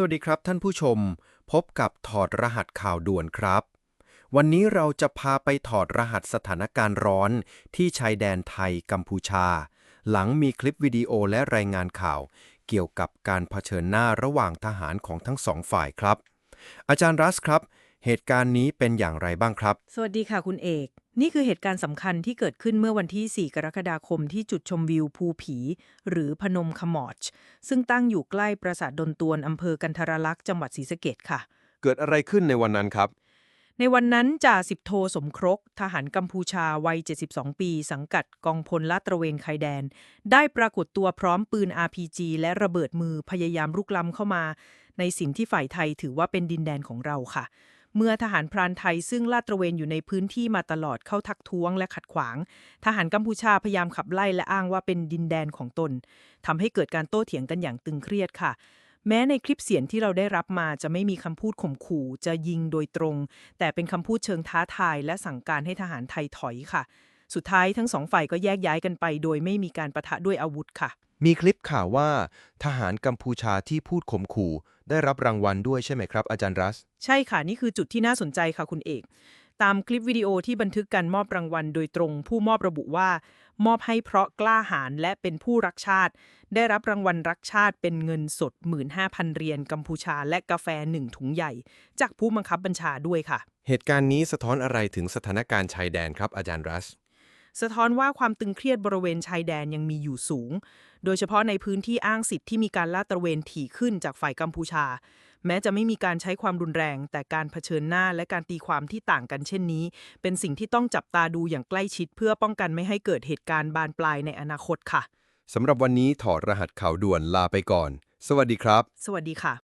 สวัสดีครับท่านผู้ชม พบกับถอดรหัสข่าวด่วนครับ วันนี้เราจะพาไปถอดรหัสสถานการณ์ร้อนที่ชายแดนไทยกัมพูชา หลังมีคลิปวิดีโอและรายงานข่าว เกี่ยวกับการเผชิญหน้าระหว่างทหารของทั้งสองฝ่ายครับ อาจารย์รัสครับ เหตุการณ์นี้เป็นอย่างไรบ้างครับ สวัสดีค่ะคุณเอก นี่คือเหตุการณ์สำคัญที่เกิดขึ้นเมื่อวันที่ 4 กรกฎาคมที่จุดชมวิวภูผี หรือพนมขมอดซึ่งตั้งอยู่ใกล้ปราสาทดนตวนอำเภอกันทรลักษณ์จังหวัดศรีสะเกดค่ะ เกิดอะไรขึ้นในวันนั้นครับ ในวันนั้นจ่าสิบโทสมครก ทหารกัมพูชาวัย 72 ปี สังกัดกองพลลาดตระเวนชายแดน ได้ปรากฏตัวพร้อมปืน RPG และระเบิดมือพยายามรุกล้ำเข้ามา ในสิ่งที่ฝ่ายไทยถือว่าเป็นดินแดนของเราค่ะ เมื่อทหารพรานไทยซึ่งลาดตระเวนอยู่ในพื้นที่มาตลอดเข้าทักท้วงและขัดขวาง ทหารกัมพูชาพยายามขับไล่และอ้างว่าเป็นดินแดนของตนทำให้เกิดการโต้เถียงกันอย่างตึงเครียดค่ะ แม้ในคลิปเสียงที่เราได้รับมาจะไม่มีคำพูดข่มขู่ จะยิงโดยตรง แต่เป็นคำพูดเชิงท้าทาย และสั่งการให้ทหารไทยถอยค่ะ สุดท้ายทั้งสองฝ่ายก็แยกย้ายกันไป โดยไม่มีการประทะด้วยอาวุธค่ะ มีคลิปข่าวว่า ทหารกัมพูชาที่พูดข่มขู่ ได้รับรางวัลด้วยใช่ไหมครับ อาจารย์รัส ใช่ค่ะ นี่คือจุดที่น่าสนใจค่ะคุณเอก ตามคลิปวิดีโอที่บันทึกการมอบรางวัลโดยตรง ผู้มอบระบุว่า มอบให้เพราะกล้าหาญและเป็นผู้รักชาติ ได้รับรางวัลรักชาติเป็นเงินสด 15,000เหรียญกัมพูชา และกาแฟหนึ่งถุงใหญ่ จากผู้บังคับบัญชาด้วยค่ะ เหตุการณ์นี้สะท้อนอะไรถึงสถานการณ์ชายแดนครับอาจารย์รัส สะท้อนว่าความตึงเครียดบริเวณชายแดนยังมีอยู่สูง โดยเฉพาะในพื้นที่อ้างสิทธิ์ที่มีการลาดตระเวนถี่ขึ้นจากฝ่ายกัมพูชา แม้จะไม่มีการใช้ความรุนแรง แต่การเผชิญหน้าและการตีความที่ต่างกันเช่นนี้ เป็นสิ่งที่ต้องจับตาดูอย่างใกล้ชิด เพื่อป้องกันไม่ให้เกิดเหตุการณ์บานปลายในอนาคตค่ะสำหรับวันนี้ถอดรหัสข่าวด่วนลาไปก่อน สวัสดีครับ สวัสดีค่ะ